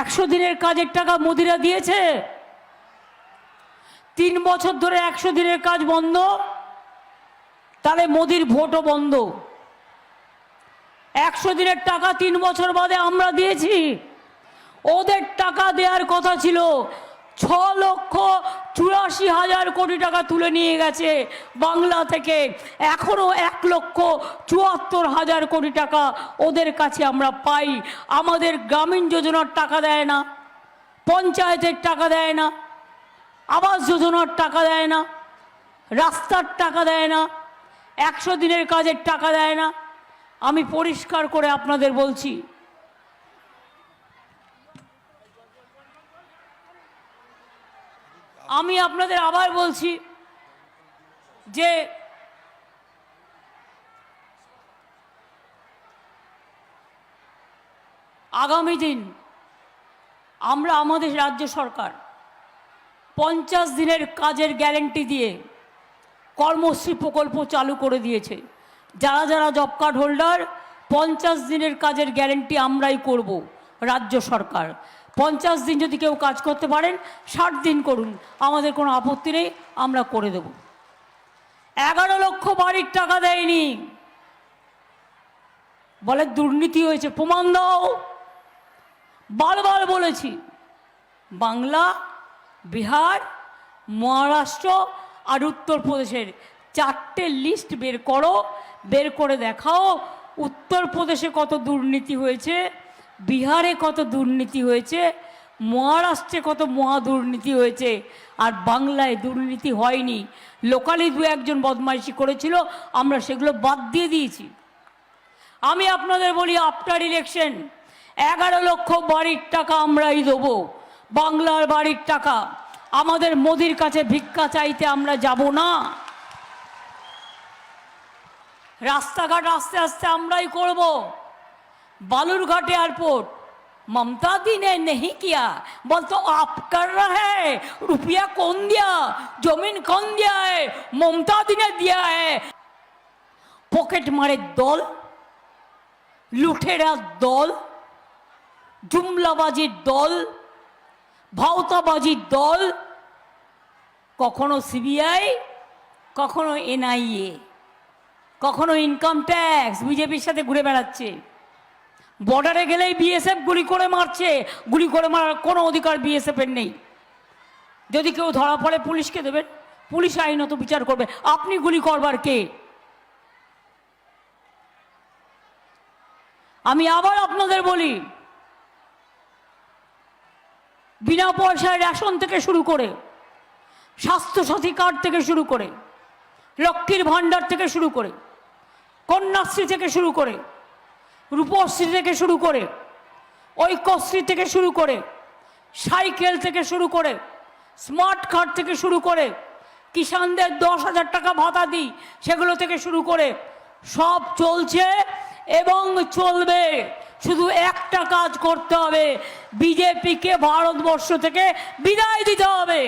একশো দিনের কাজের টাকা মোদিরা দিয়েছে। তিন বছর ধরে একশো দিনের কাজ বন্ধ। তাহলে মোদির ভোটও বন্ধ। একশো দিনের টাকা তিন বছর বাদে আমরা দিয়েছি। ওদের টাকা দেওয়ার কথা ছিল, ছ লক্ষ চুরাশি হাজার কোটি টাকা তুলে নিয়ে গেছে বাংলা থেকে। এখনও এক লক্ষ চুয়াত্তর হাজার কোটি টাকা ওদের কাছে আমরা পাই। আমাদের গ্রামীণ যোজনার টাকা দেয় না, পঞ্চায়েতের টাকা দেয় না, আবাস যোজনার টাকা দেয় না, রাস্তার টাকা দেয় না, একশো দিনের কাজের টাকা দেয় না। আমি পরিষ্কার করে আপনাদের বলছি আমি আপনাদের আবার বলছি যে আগামী দিন আমরা আমাদের রাজ্য সরকার পঞ্চাশ দিনের কাজের গ্যারেন্টি দিয়ে কর্মশ্রী প্রকল্প চালু করে দিয়েছে। যারা যারা জব কার্ড হোল্ডার, পঞ্চাশ দিনের কাজের গ্যারেন্টি আমরাই করব রাজ্য সরকার। পঞ্চাশ দিন যদি কেউ কাজ করতে পারেন, ষাট দিন করুন। আমাদের কোনো আপত্তি নেই, আমরা করে দেব। এগারো লক্ষ বাড়ির টাকা দেয়নি। বলে দুর্নীতি হয়েছে, প্রমাণ দাও। বারবার বলেছি, বাংলা, বিহার, মহারাষ্ট্র আর উত্তরপ্রদেশের চারটে লিস্ট বের করো, বের করে দেখাও, উত্তরপ্রদেশে কত দুর্নীতি হয়েছে বিহারে কত দুর্নীতি হয়েছে, মহারাষ্ট্রে কত মহা দুর্নীতি হয়েছে, আর বাংলায় দুর্নীতি হয়নি। লোকালি দু একজন বদমাইশি করেছিল, আমরা সেগুলো বাদ দিয়ে দিয়েছি। আমি আপনাদের বলি আফটার ইলেকশন এগারো লক্ষ বাড়ির টাকা আমরাই দেবো, বাংলার বাড়ির টাকা। আমাদের মোদির কাছে ভিক্ষা চাইতে আমরা যাব না। রাস্তাঘাট আস্তে আস্তে আমরাই করব। बालूरघाट एयरपोर्ट ममता दी ने नहीं किया बोल तो आप कर रहे हैं रुपया कौन दिया जमीन कौन दिया है ममता दी ने दिया है পকেট মারের দল লুঠেরা দল জুমলাবাজির দল ভাওতাবাজির দল কখনো সিবিআই কখনো এনআইএ কখনো ইনকাম ট্যাক্স বিজেপির সাথে ঘুরে বেড়াচ্ছে বর্ডারে গেলেই বিএসএফ গুলি করে মারছে। গুলি করে মারার কোনো অধিকার বিএসএফের নেই। যদি কেউ ধরা পড়ে, পুলিশকে দেবেন। পুলিশ আইনত বিচার করবে। আপনি গুলি করবার কে? আমি আবার আপনাদের বলি, বিনা পয়সায় রেশন থেকে শুরু করে, স্বাস্থ্যসাথী কার্ড থেকে শুরু করে, লক্ষ্মীর ভাণ্ডার থেকে শুরু করে, কন্যাশ্রী থেকে শুরু করে রূপশ্রী থেকে শুরু করে ঐক্যশ্রী থেকে শুরু করে, সাইকেল থেকে শুরু করে, স্মার্ট কার্ড থেকে শুরু করে, কিষানদের দশ হাজার টাকা ভাতা দিই, সেগুলো থেকে শুরু করে, সব চলছে এবং চলবে। শুধু একটা কাজ করতে হবে, বিজেপিকে ভারতবর্ষ থেকে বিদায় দিতে হবে।